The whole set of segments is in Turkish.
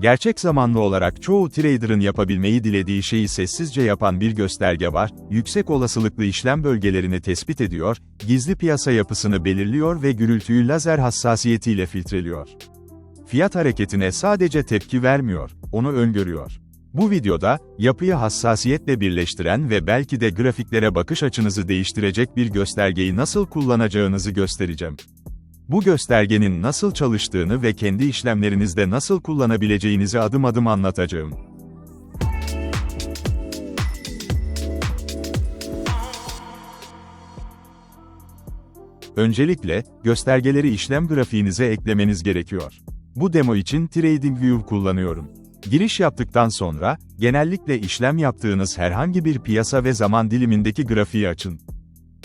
Gerçek zamanlı olarak çoğu trader'ın yapabilmeyi dilediği şeyi sessizce yapan bir gösterge var, yüksek olasılıklı işlem bölgelerini tespit ediyor, gizli piyasa yapısını belirliyor ve gürültüyü lazer hassasiyetiyle filtreliyor. Fiyat hareketine sadece tepki vermiyor, onu öngörüyor. Bu videoda, yapıyı hassasiyetle birleştiren ve belki de grafiklere bakış açınızı değiştirecek bir göstergeyi nasıl kullanacağınızı göstereceğim. Bu göstergenin nasıl çalıştığını ve kendi işlemlerinizde nasıl kullanabileceğinizi adım adım anlatacağım. Öncelikle, göstergeleri işlem grafiğinize eklemeniz gerekiyor. Bu demo için TradingView kullanıyorum. Giriş yaptıktan sonra, genellikle işlem yaptığınız herhangi bir piyasa ve zaman dilimindeki grafiği açın.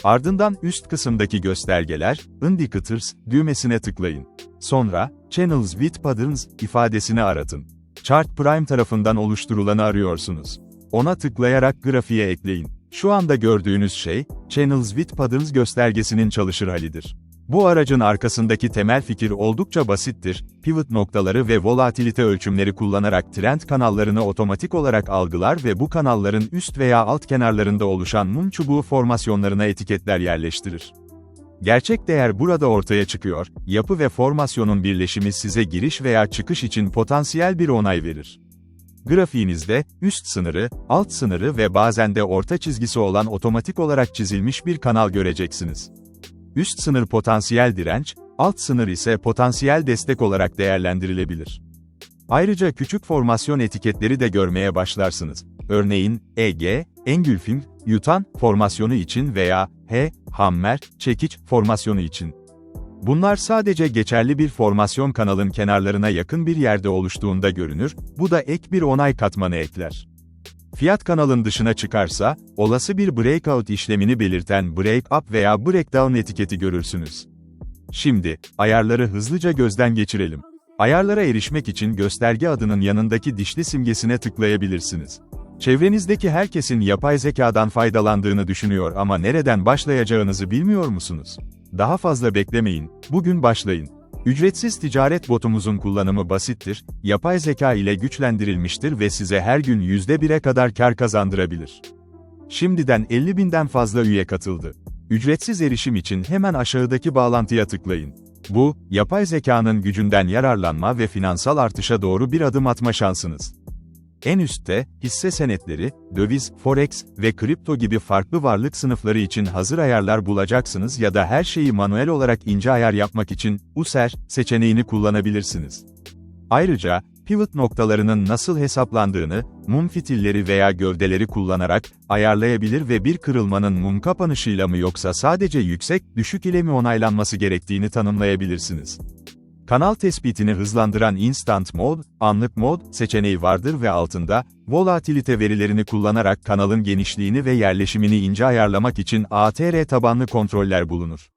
Ardından üst kısımdaki göstergeler, Indicators düğmesine tıklayın. Sonra, Channels with Patterns ifadesini aratın. Chart Prime tarafından oluşturulanı arıyorsunuz. Ona tıklayarak grafiğe ekleyin. Şu anda gördüğünüz şey, Channels with Patterns göstergesinin çalışır halidir. Bu aracın arkasındaki temel fikir oldukça basittir, pivot noktaları ve volatilite ölçümleri kullanarak trend kanallarını otomatik olarak algılar ve bu kanalların üst veya alt kenarlarında oluşan mum çubuğu formasyonlarına etiketler yerleştirir. Gerçek değer burada ortaya çıkıyor, yapı ve formasyonun birleşimi size giriş veya çıkış için potansiyel bir onay verir. Grafiğinizde, üst sınırı, alt sınırı ve bazen de orta çizgisi olan otomatik olarak çizilmiş bir kanal göreceksiniz. Üst sınır potansiyel direnç, alt sınır ise potansiyel destek olarak değerlendirilebilir. Ayrıca küçük formasyon etiketleri de görmeye başlarsınız. Örneğin, EG, Engulfing, Yutan formasyonu için veya H, Hammer, çekiç formasyonu için. Bunlar sadece geçerli bir formasyon kanalın kenarlarına yakın bir yerde oluştuğunda görünür, bu da ek bir onay katmanı ekler. Fiyat kanalın dışına çıkarsa, olası bir breakout işlemini belirten break up veya breakdown etiketi görürsünüz. Şimdi, ayarları hızlıca gözden geçirelim. Ayarlara erişmek için gösterge adının yanındaki dişli simgesine tıklayabilirsiniz. Çevrenizdeki herkesin yapay zekadan faydalandığını düşünüyor ama nereden başlayacağınızı bilmiyor musunuz? Daha fazla beklemeyin, bugün başlayın. Ücretsiz ticaret botumuzun kullanımı basittir, yapay zeka ile güçlendirilmiştir ve size her gün %1'e kadar kar kazandırabilir. Şimdiden 50 binden fazla üye katıldı. Ücretsiz erişim için hemen aşağıdaki bağlantıya tıklayın. Bu, yapay zekanın gücünden yararlanma ve finansal artışa doğru bir adım atma şansınız. En üstte, hisse senetleri, döviz, forex ve kripto gibi farklı varlık sınıfları için hazır ayarlar bulacaksınız ya da her şeyi manuel olarak ince ayar yapmak için USER seçeneğini kullanabilirsiniz. Ayrıca, pivot noktalarının nasıl hesaplandığını, mum fitilleri veya gövdeleri kullanarak ayarlayabilir ve bir kırılmanın mum kapanışıyla mı yoksa sadece yüksek, düşük ile mi onaylanması gerektiğini tanımlayabilirsiniz. Kanal tespitini hızlandıran Instant Mode, anlık mod seçeneği vardır ve altında, volatilite verilerini kullanarak kanalın genişliğini ve yerleşimini ince ayarlamak için ATR tabanlı kontroller bulunur.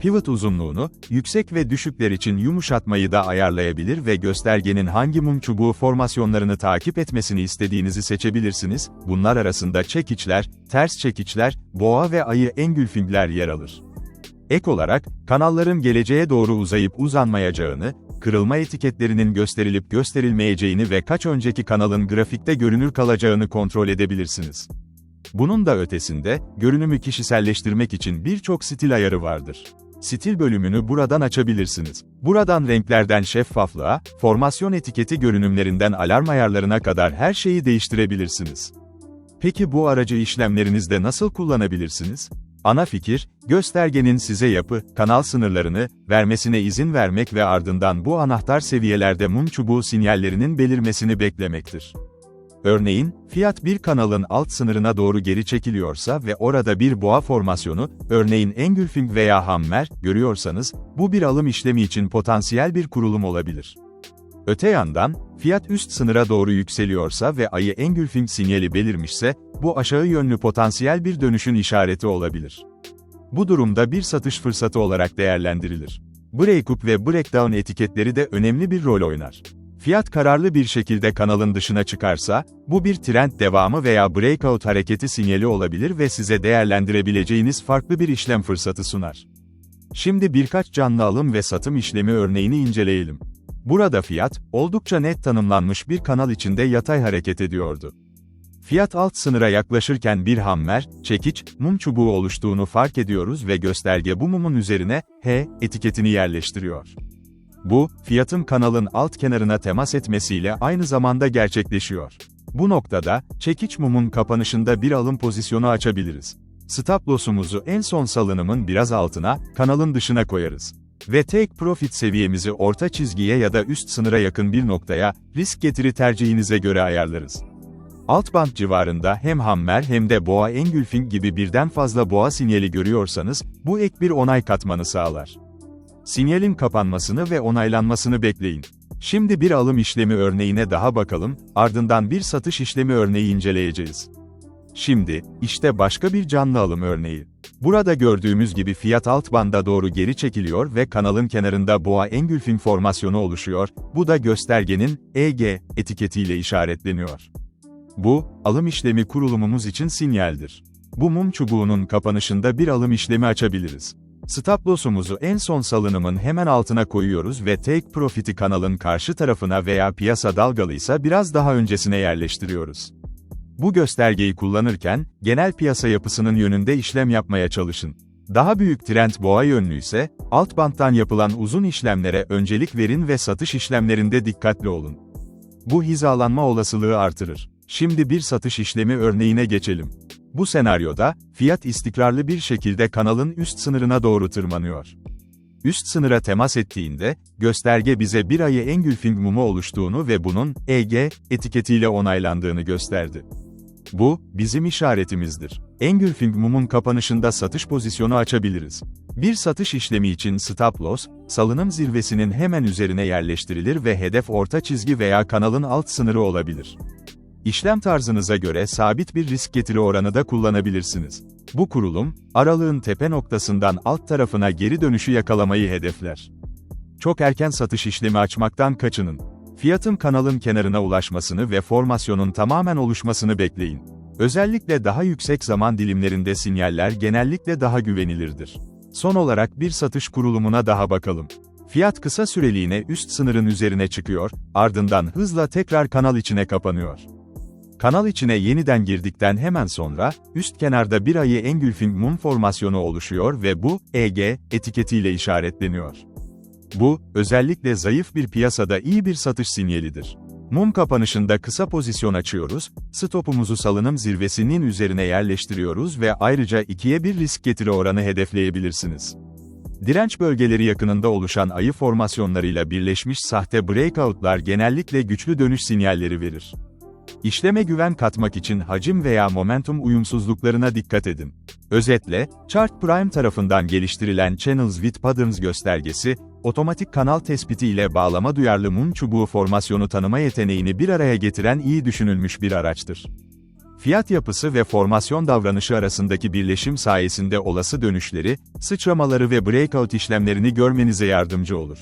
Pivot uzunluğunu, yüksek ve düşükler için yumuşatmayı da ayarlayabilir ve göstergenin hangi mum çubuğu formasyonlarını takip etmesini istediğinizi seçebilirsiniz, bunlar arasında çekiçler, ters çekiçler, boğa ve ayı engülfingler yer alır. Ek olarak, kanalların geleceğe doğru uzayıp uzanmayacağını, kırılma etiketlerinin gösterilip gösterilmeyeceğini ve kaç önceki kanalın grafikte görünür kalacağını kontrol edebilirsiniz. Bunun da ötesinde, görünümü kişiselleştirmek için birçok stil ayarı vardır. Stil bölümünü buradan açabilirsiniz. Buradan renklerden şeffaflığa, formasyon etiketi görünümlerinden alarm ayarlarına kadar her şeyi değiştirebilirsiniz. Peki bu aracı işlemlerinizde nasıl kullanabilirsiniz? Ana fikir, göstergenin size yapı, kanal sınırlarını, vermesine izin vermek ve ardından bu anahtar seviyelerde mum çubuğu sinyallerinin belirmesini beklemektir. Örneğin, fiyat bir kanalın alt sınırına doğru geri çekiliyorsa ve orada bir boğa formasyonu, örneğin engulfing veya hammer, görüyorsanız, bu bir alım işlemi için potansiyel bir kurulum olabilir. Öte yandan, fiyat üst sınıra doğru yükseliyorsa ve ayı engulfing sinyali belirmişse, bu aşağı yönlü potansiyel bir dönüşün işareti olabilir. Bu durumda bir satış fırsatı olarak değerlendirilir. Breakup ve breakdown etiketleri de önemli bir rol oynar. Fiyat kararlı bir şekilde kanalın dışına çıkarsa, bu bir trend devamı veya breakout hareketi sinyali olabilir ve size değerlendirebileceğiniz farklı bir işlem fırsatı sunar. Şimdi birkaç canlı alım ve satım işlemi örneğini inceleyelim. Burada fiyat, oldukça net tanımlanmış bir kanal içinde yatay hareket ediyordu. Fiyat alt sınıra yaklaşırken bir hammer, çekiç, mum çubuğu oluştuğunu fark ediyoruz ve gösterge bu mumun üzerine, H, etiketini yerleştiriyor. Bu, fiyatın kanalın alt kenarına temas etmesiyle aynı zamanda gerçekleşiyor. Bu noktada, çekiç mumun kapanışında bir alım pozisyonu açabiliriz. Stop loss'umuzu en son salınımın biraz altına, kanalın dışına koyarız. Ve take profit seviyemizi orta çizgiye ya da üst sınıra yakın bir noktaya, risk getiri tercihinize göre ayarlarız. Alt band civarında hem hammer hem de boğa engulfing gibi birden fazla boğa sinyali görüyorsanız, bu ek bir onay katmanı sağlar. Sinyalin kapanmasını ve onaylanmasını bekleyin. Şimdi bir alım işlemi örneğine daha bakalım, ardından bir satış işlemi örneği inceleyeceğiz. Şimdi, işte başka bir canlı alım örneği. Burada gördüğümüz gibi fiyat alt banda doğru geri çekiliyor ve kanalın kenarında boğa engulfing formasyonu oluşuyor, bu da göstergenin EG etiketiyle işaretleniyor. Bu, alım işlemi kurulumumuz için sinyaldir. Bu mum çubuğunun kapanışında bir alım işlemi açabiliriz. Stop loss'umuzu en son salınımın hemen altına koyuyoruz ve take profit'i kanalın karşı tarafına veya piyasa dalgalıysa biraz daha öncesine yerleştiriyoruz. Bu göstergeyi kullanırken, genel piyasa yapısının yönünde işlem yapmaya çalışın. Daha büyük trend boğa yönlü ise, alt banttan yapılan uzun işlemlere öncelik verin ve satış işlemlerinde dikkatli olun. Bu hizalanma olasılığı artırır. Şimdi bir satış işlemi örneğine geçelim. Bu senaryoda, fiyat istikrarlı bir şekilde kanalın üst sınırına doğru tırmanıyor. Üst sınıra temas ettiğinde, gösterge bize bir ayı engulfing mumu oluştuğunu ve bunun, EG, etiketiyle onaylandığını gösterdi. Bu, bizim işaretimizdir. Engulfing mumun kapanışında satış pozisyonu açabiliriz. Bir satış işlemi için stop loss, salınım zirvesinin hemen üzerine yerleştirilir ve hedef orta çizgi veya kanalın alt sınırı olabilir. İşlem tarzınıza göre sabit bir risk getiri oranı da kullanabilirsiniz. Bu kurulum, aralığın tepe noktasından alt tarafına geri dönüşü yakalamayı hedefler. Çok erken satış işlemi açmaktan kaçının. Fiyatın kanalın kenarına ulaşmasını ve formasyonun tamamen oluşmasını bekleyin. Özellikle daha yüksek zaman dilimlerinde sinyaller genellikle daha güvenilirdir. Son olarak bir satış kurulumuna daha bakalım. Fiyat kısa süreliğine üst sınırın üzerine çıkıyor, ardından hızla tekrar kanal içine kapanıyor. Kanal içine yeniden girdikten hemen sonra, üst kenarda bir ayı engulfing mum formasyonu oluşuyor ve bu, EG, etiketiyle işaretleniyor. Bu, özellikle zayıf bir piyasada iyi bir satış sinyalidir. Mum kapanışında kısa pozisyon açıyoruz, stopumuzu salınım zirvesinin üzerine yerleştiriyoruz ve ayrıca ikiye bir risk getiri oranı hedefleyebilirsiniz. Direnç bölgeleri yakınında oluşan ayı formasyonlarıyla birleşmiş sahte breakoutlar genellikle güçlü dönüş sinyalleri verir. İşleme güven katmak için hacim veya momentum uyumsuzluklarına dikkat edin. Özetle, Chart Prime tarafından geliştirilen Channels with Patterns göstergesi, otomatik kanal tespiti ile bağlama duyarlı mum çubuğu formasyonu tanıma yeteneğini bir araya getiren iyi düşünülmüş bir araçtır. Fiyat yapısı ve formasyon davranışı arasındaki birleşim sayesinde olası dönüşleri, sıçramaları ve breakout işlemlerini görmenize yardımcı olur.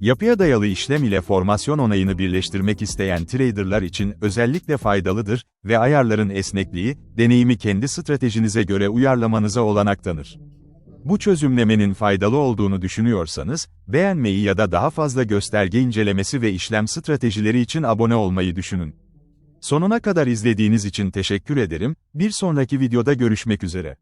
Yapıya dayalı işlem ile formasyon onayını birleştirmek isteyen traderlar için özellikle faydalıdır ve ayarların esnekliği, deneyimi kendi stratejinize göre uyarlamanıza olanak tanır. Bu çözümlemenin faydalı olduğunu düşünüyorsanız, beğenmeyi ya da daha fazla gösterge incelemesi ve işlem stratejileri için abone olmayı düşünün. Sonuna kadar izlediğiniz için teşekkür ederim, bir sonraki videoda görüşmek üzere.